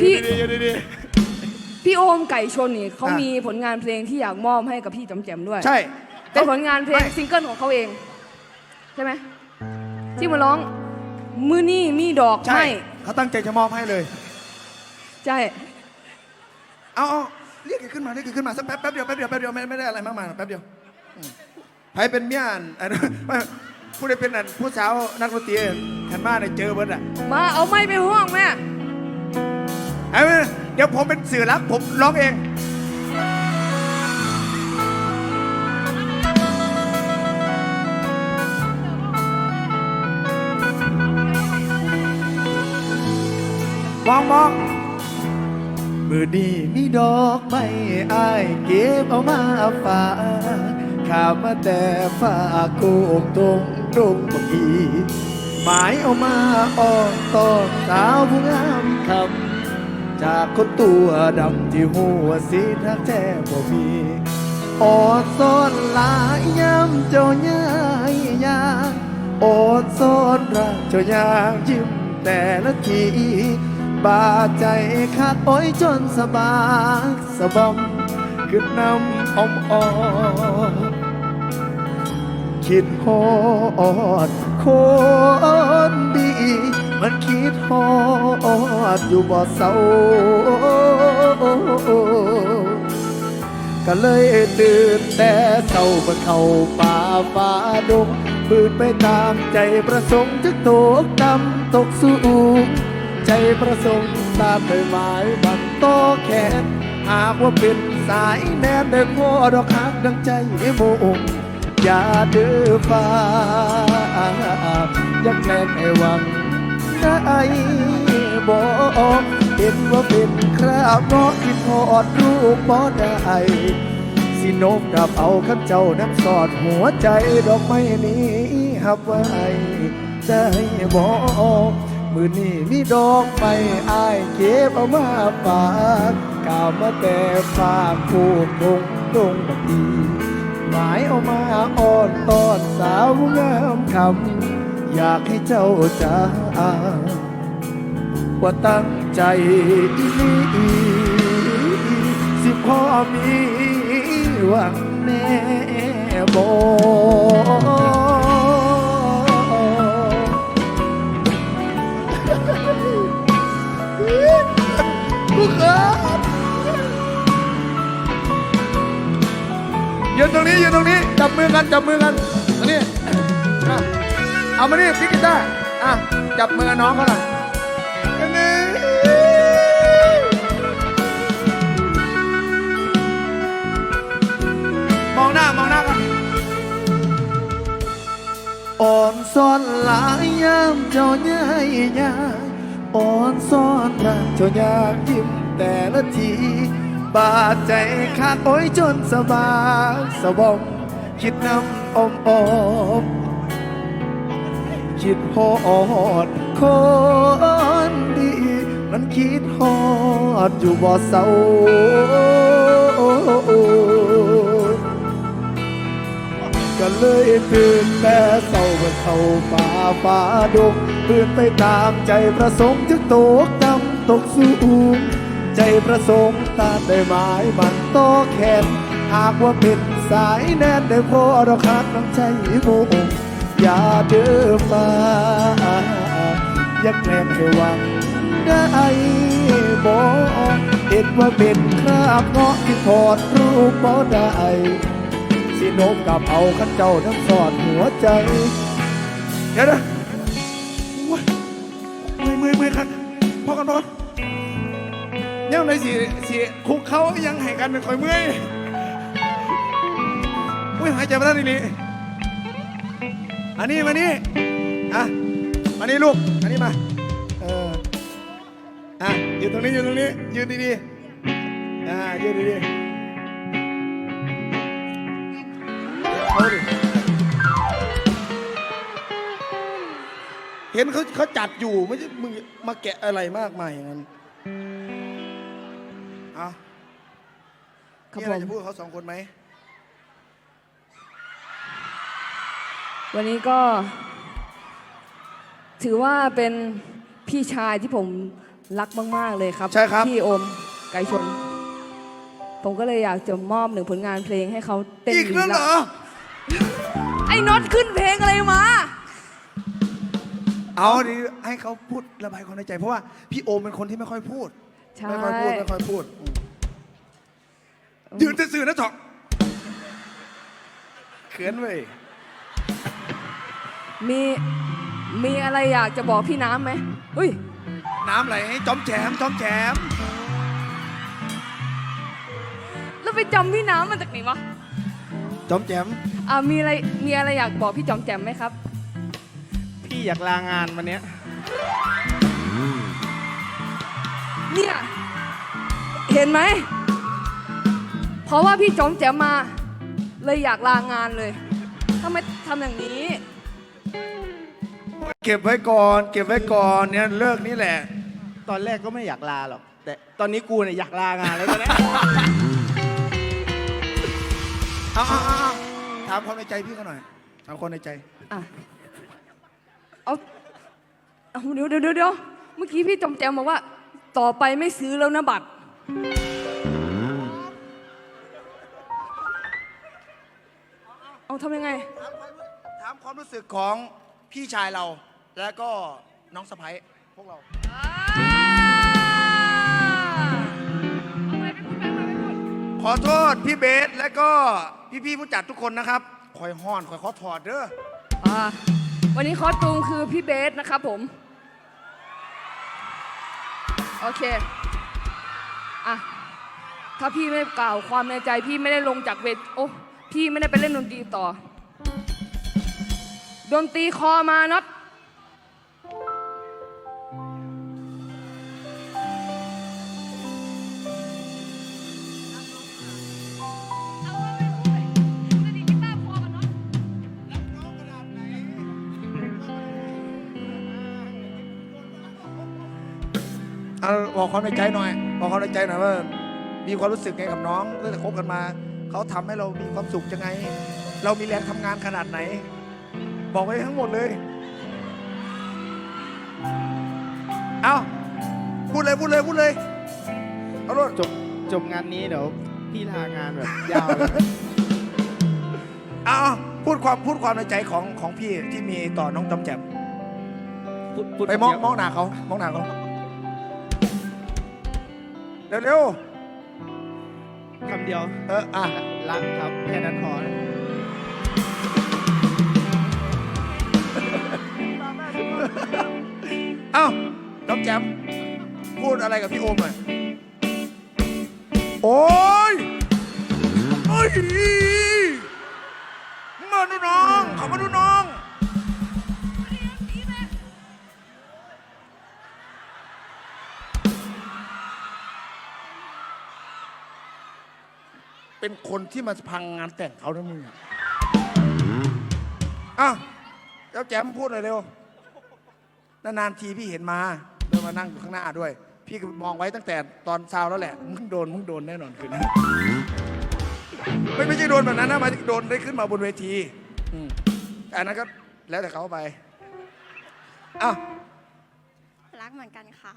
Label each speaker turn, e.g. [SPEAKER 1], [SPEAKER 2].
[SPEAKER 1] พี่
[SPEAKER 2] ยืนดีๆยืนดี
[SPEAKER 1] พี่โอมไก่ชนนี่เขา
[SPEAKER 2] อะ
[SPEAKER 1] มีผลงานเพลงที่อยากมอบให้กับพี่จำแจมด้วย
[SPEAKER 2] ๆใช่
[SPEAKER 1] เป็นผลงานเพลง
[SPEAKER 2] ไม่
[SPEAKER 1] ซิงเกิลของเขาเอง ใช่ไหมที่มาร้องมือนี่มีดอก
[SPEAKER 2] ใช่
[SPEAKER 1] ให้
[SPEAKER 2] เขาตั้งใจจะมอบให้เลย
[SPEAKER 1] ใช่
[SPEAKER 2] เอาเอาเรียกแกขึ้นมาเรียกแกขึ้นมาสักแป๊บแป๊บเดียวแป๊บเดียวแป๊บเดียวไม่ไม่ได้อะไรมากมายแป๊บเดียวอืมใครเป็นเมียอันอันไม่ผู้ใดเป็นอันผู้สาวนักดนตรีขันมาในยเจอเบิร์ดอะ
[SPEAKER 1] มาเอาไม้ไปห้องแม่
[SPEAKER 2] ไอ้เดี๋ยวผมเป็นสื่อรักผมร้องเอง มองมองมือดีมีดอกไม้อายเก็บเอามาฝากข้ามาแต่ฝากโกงตรงตรงบางีหมายเอามาออนตอนสาวผู้งามคำ จากคนตัวดำที่หัวสีทักแท้บ่มีอดซ่อนหลายย้ำเจ้าย่ายยางอดซ่อนรักเจ้ายางยิ้มแต่ละทีบาดใจขาดอ้อยจนสบายสะบอมขึ้นน้ำอมออคิดฮอดคนดี มันคิดฮอดอยู่บ่เศร้าก็เลยตื่นแต่เศร้าเมาเข้าป่าฟ้าดงปืนไปตามใจประสงค์ทึกตกดำตกสูงใจประสงค์ตามไปหมายบังโตแขนหากว่าเป็นสายแนนได้พอดอกหักดังใจโมงอย่าเดื้อฟ้าอยักแกล้งให้หวัง ได้บอกเห็นว่าเป็นคราบเนาะที่ทอดรูปบ่ได้สิโนมกับเอาข้าเจ้านั้นสอดหัวใจดอกไม้นี้หับไว้ได้บอกมือนี้มีดอกไม้อายเก็บเอามาฝากกล่าวมาแต่ฝากผู้คงดงบักดีหมายเอามาอ้อนตอนสาวงามคำ อยากให้เจ้าจ้าว่าตั้งใจอีหลีสิพ่อมีหวังแน่บอลูกครับยืนตรงนี้ยืนตรงนี้ จับมือกัน จับมือกัน เอามานี่พี่กีตาร์อะ จับมือน้องเขาหน่อยอันนี้มองหน้ามองหน้ากันอ่อนซ่อนหลายยามเจ้าย่ายยาอ่อนซ่อนรักเจ้าอยากยิ้มแต่ละที บาดใจขาดโอ้ยจนสบายสะบอมคิดน้ำอมอม คิดฮอดคนดี มันคิดฮอดอยู่บ่เศร้าก็เลยตื่นแต่เศร้าเมื่อเข้าป่าฟ้าดงปืนไปตามใจประสงค์ถึงตกดำตกสูงใจประสงค์ตาได้หมายมันโตแขนหากว่าเป็นสายแน่นได้พอดอกคักน้ำใจโมง ย่าเดือฟ้า อย่าแกล้งให้หวังได้บอกเห็นว่าเป็นคราบเงาะที่ถอดรูปบ่ได้สิโนมกับเอาขันเจ้าทั้งสอดหัวใจ เดี๋ยวนะโอ้ยเมื่อยเมื่อยเมื่อครับพอกันพอกันยังในสิสิคุกเขายังให้กันเป็นคอยเมื่อยอุ้ยหายใจไมาได้นี่ อันนี้มานี่อะมานี่ลูกอันนี้มาเอออะยืนตรงนี้ยืนตรงนี้ยืนดีๆอ่ายืนดีๆเอาดิเห็นเขาเขาจัดอยู่ไม่ใช่มึงมาแกะอะไรมากมายอย่างนั้นเอา
[SPEAKER 1] ครับ
[SPEAKER 2] มีอะไร
[SPEAKER 1] ผม
[SPEAKER 2] จะพูดกับเขาสองคนไหม
[SPEAKER 1] วันนี้ก็ ถือว่าเป็นพี่ชายที่ผมรักมาก ๆ เลยครับ
[SPEAKER 2] ใช่ครับ
[SPEAKER 1] พี่โอมไก่ชน ผมก็เลยอยากจะมอบหนึ่งผลงานเพลงให้เขาเต้น
[SPEAKER 2] อีกแล้วเหรอ
[SPEAKER 1] ไอ้น็อตขึ้นเพลงอะไรมา
[SPEAKER 2] เอาดิให้เขาพูดระบายความในใจ เพราะว่าพี่โอมเป็นคนที่ไม่ค่อยพูด
[SPEAKER 1] ใช่
[SPEAKER 2] ไม่ค่อยพูด ไม่ค่อยพูดอืมยืนซื่อๆนะจอกเขินเว้ย
[SPEAKER 1] มีมีอะไรอยากจะบอกพี่น้ำไหมเฮ้ย
[SPEAKER 2] น้ำไหลจอมแจมจอมแจม
[SPEAKER 1] แล้วไปจำพี่น้ำมาจากไหนวะ
[SPEAKER 2] จอมแจม
[SPEAKER 1] อ่ามีอะไรมีอะไรอยากบอกพี่จอมแจมไหมครับ
[SPEAKER 3] พี่อยากลางานวันเนี้ย
[SPEAKER 1] เนี่ยเห็นไหม เพราะว่าพี่จอมแจมมา เลยอยากลางานเลยทำไมทำอย่างนี้
[SPEAKER 2] เก็บไว้ก่อน เก็บไว้ก่อนเนี่ยเลิกนี่แหละ
[SPEAKER 3] ตอนแรกก็ไม่อยากลาหรอก แต่ตอนนี้กูเนี่ยอยากลางานแล้วตอนเนี้ย
[SPEAKER 2] เอาเอาเอาเอาถามความในใจพี่เขาหน่อยถามความในใจ
[SPEAKER 1] อะเอาเอาเดี๋ยวเดี๋ยวเดี๋ยวเดี๋ยวเมื่อกี้พี่จอมแจมบอกว่า ต่อไปไม่ซื้อแล้วนะบัตร เอาทำยังไง
[SPEAKER 2] ถามความรู้สึกของพี่ชายเรา แล้วก็น้องสะพ้ยพวกเรา ขอโทษพี่เบสและก็พี่ๆผู้จัดทุกคนนะครับคอยห้อนคอยขอถอดเด้อ
[SPEAKER 1] อ่าวันนี้คอสตูมคือพี่เบสนะครับผม โอเคอะถ้าพี่ไม่กล่าวความในใจพี่ไม่ได้ลงจากเวทโอ้พี่ไม่ได้ไปเล่นดนตรีต่อ ดนตรีคอมาน็อต
[SPEAKER 2] เอาบอกความในใจหน่อย บอกความในใจหน่อยว่า มีความรู้สึกไงกับน้องตั้งแต่คบกันมา เขาทำให้เรามีความสุขยังไง เรามีแรงทำงานขนาดไหน บอกไว้ทั้งหมดเลย เอาพูดเลยพูดเลยพูดเลย เอารถ
[SPEAKER 3] จบจบงานนี้เดี๋ยวพี่ลางานแบบยาวเลย
[SPEAKER 2] เอาเอาพูดความพูดความในใจของของพี่ที่มีต่อน้องจอมแจ่ม
[SPEAKER 3] พูดพูด
[SPEAKER 2] ไปมอง
[SPEAKER 3] เดี๋ยว
[SPEAKER 2] มองหน้าเขามองหน้าเขา เร็วเร็ว
[SPEAKER 3] คำเดียว
[SPEAKER 2] ๆ เออ อะ
[SPEAKER 3] รักครับแค่นั้นพอ
[SPEAKER 2] เอ้า น้องแจม พูดอะไรกับพี่โอมหน่อย โอ้ยโอ้ยมาดูน้อง เขามาดูน้อง เป็นคนที่มาพังงานแต่งเขานะมึงอะอ้าวเจ้าแจมพูดหน่อยเร็ว นานๆทีพี่เห็นมา เดินมานั่งอยู่ข้างหน้าด้วย พี่ก็มองไว้ตั้งแต่ตอนเช้าแล้วแหละ มึงโดน มึงโดนแน่นอนคืนนี้ไม่ไม่ใช่โดนแบบนั้นนะหมายถึงโดนได้ขึ้นมาบนเวทีอืมแต่อันนั้นก็แล้วแต่เขาไปอ้าว
[SPEAKER 4] รักเหมือนกันค่ะ